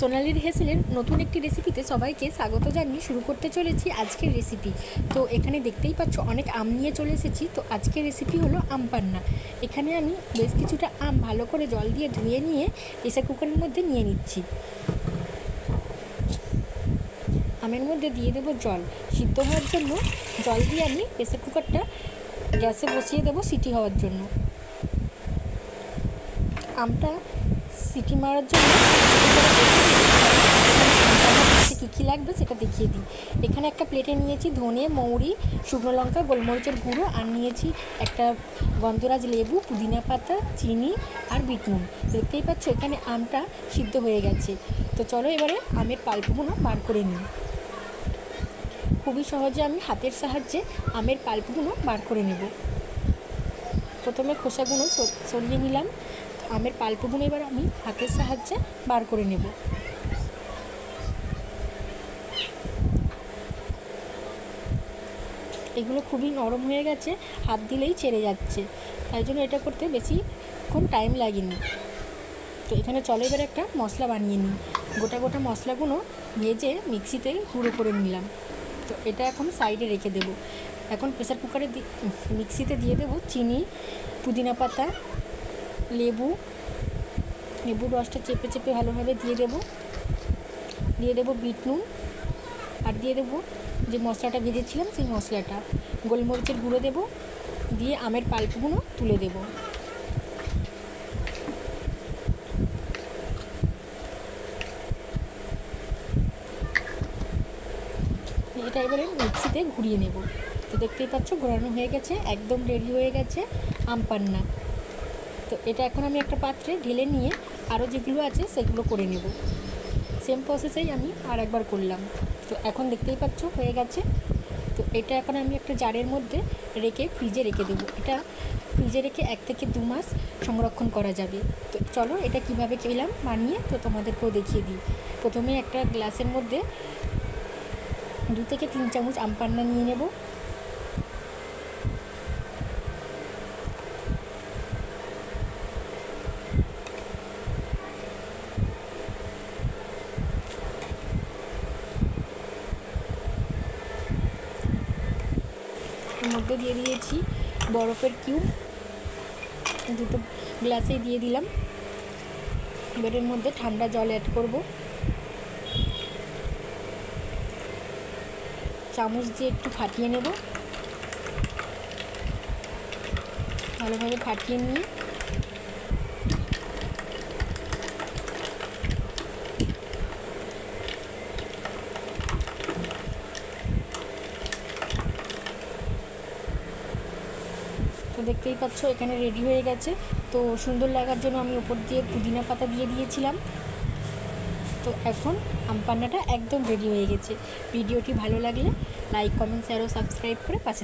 সোনালির হেসেলের নতুন একটি রেসিপিতে সবাইকে স্বাগত জানিয়ে শুরু করতে চলেছি আজকের রেসিপি তো এখানে দেখতেই পাচ্ছ, অনেক আম নিয়ে চলে এসেছি। তো আজকের রেসিপি হলো আম পান্না। এখানে আমি বেশ কিছুটা আম ভালো করে জল দিয়ে ধুয়ে নিয়ে প্রেসার কুকারের মধ্যে নিয়ে নিচ্ছি। আমের মধ্যে দিয়ে দেবো জল। সিদ্ধ হওয়ার জন্য জল দিয়ে আমি প্রেসার কুকারটা গ্যাসে বসিয়ে দেবো সিটি হওয়ার জন্য। আমটা সিটি মারার জন্য কী কী লাগবে সেটা দেখিয়ে দিই। এখানে একটা প্লেটে নিয়েছি ধনে, মৌরি, শুকনো লঙ্কা, গোলমরিচের গুঁড়ো আর নিয়েছি একটা গন্ধরাজ লেবু, পুদিনা পাতা, চিনি আর বিট নুন। দেখতেই পাচ্ছ এখানে আমটা সিদ্ধ হয়ে গেছে। তো চলো এবারে আমের পাল্পগুলো বার করে নিই। খুবই সহজে আমি হাতের সাহায্যে আমের পাল্পগুলো বার করে নেব। প্রথমে খোসাগুলো সরিয়ে নিলাম। আমের পাল্পগুলো এবার আমি হাতের সাহায্যে বার করে নেব। এগুলো খুবই নরম হয়ে গেছে, হাত দিলেই ছেড়ে যাচ্ছে। তাই জন্য এটা করতে বেশিক্ষণ টাইম লাগেনি। তো এখানে চলো এবার একটা মশলা বানিয়ে নিই। গোটা গোটা মশলাগুলো ভেজে মিক্সিতে গুঁড়ো করে নিলাম। তো এটা এখন সাইডে রেখে দেবো। এখন প্রেসার কুকারে মিক্সিতে দিয়ে দেবো চিনি, পুদিনা পাতা লেবু লেবুর রসটা চেপে চেপে ভালোভাবে দিয়ে দেবো। দিয়ে দেবো বিট নুন আর দিয়ে দেবো যে মশলাটা ভেজেছিলাম সেই মশলাটা। গোলমরিচের গুঁড়ো দেবো, দিয়ে আমের পাল্পগুলো তুলে দেবো। এটা এবারে মিক্সিতে ঘুরিয়ে নেব। তো দেখতেই পাচ্ছ, ঘোরানো হয়ে গেছে, একদম রেডি হয়ে গেছে আম পান্না। তো এটা এখন আমি একটা পাত্রে ঢেলে নিয়ে আরও যেগুলো আছে সেগুলো করে নেব। সেম প্রসেসেই আমি আর একবার করলাম। তো এখন দেখতেই পাচ্ছ হয়ে গেছে। তো এটা এখন আমি একটা জারের মধ্যে রেখে ফ্রিজে রেখে দেবো। এটা ফ্রিজে রেখে এক থেকে দু মাস সংরক্ষণ করা যাবে। তো চলো এটা কীভাবে খেলাম বানিয়ে তো তোমাদেরকেও দেখিয়ে দিই। প্রথমে একটা গ্লাসের মধ্যে দু থেকে তিন চামচ আম পান্না নিয়ে নেব। মধ্যে দিয়ে দিয়েছি বরফের কিউব। দুটো গ্লাসেই দিয়ে দিলাম। এবার মধ্যে ঠান্ডা জল অ্যাড করব। চামচ দিয়ে একটু ফাটিয়ে নেব। ভালোভাবে ফাটিয়ে নিয়ে দেখতেই পাচ্ছ, এখানে রেডি হয়ে গেছে। তো সুন্দর লাগার জন্য আমি ওপর দিয়ে পুদিনা পাতা দিয়ে দিয়েছিলাম। তো এখন আমপান্নাটা একদম রেডি হয়ে গেছে। ভিডিওটি ভালো লাগলে লাইক কমেন্ট শেয়ার ও সাবস্ক্রাইব করে পাশে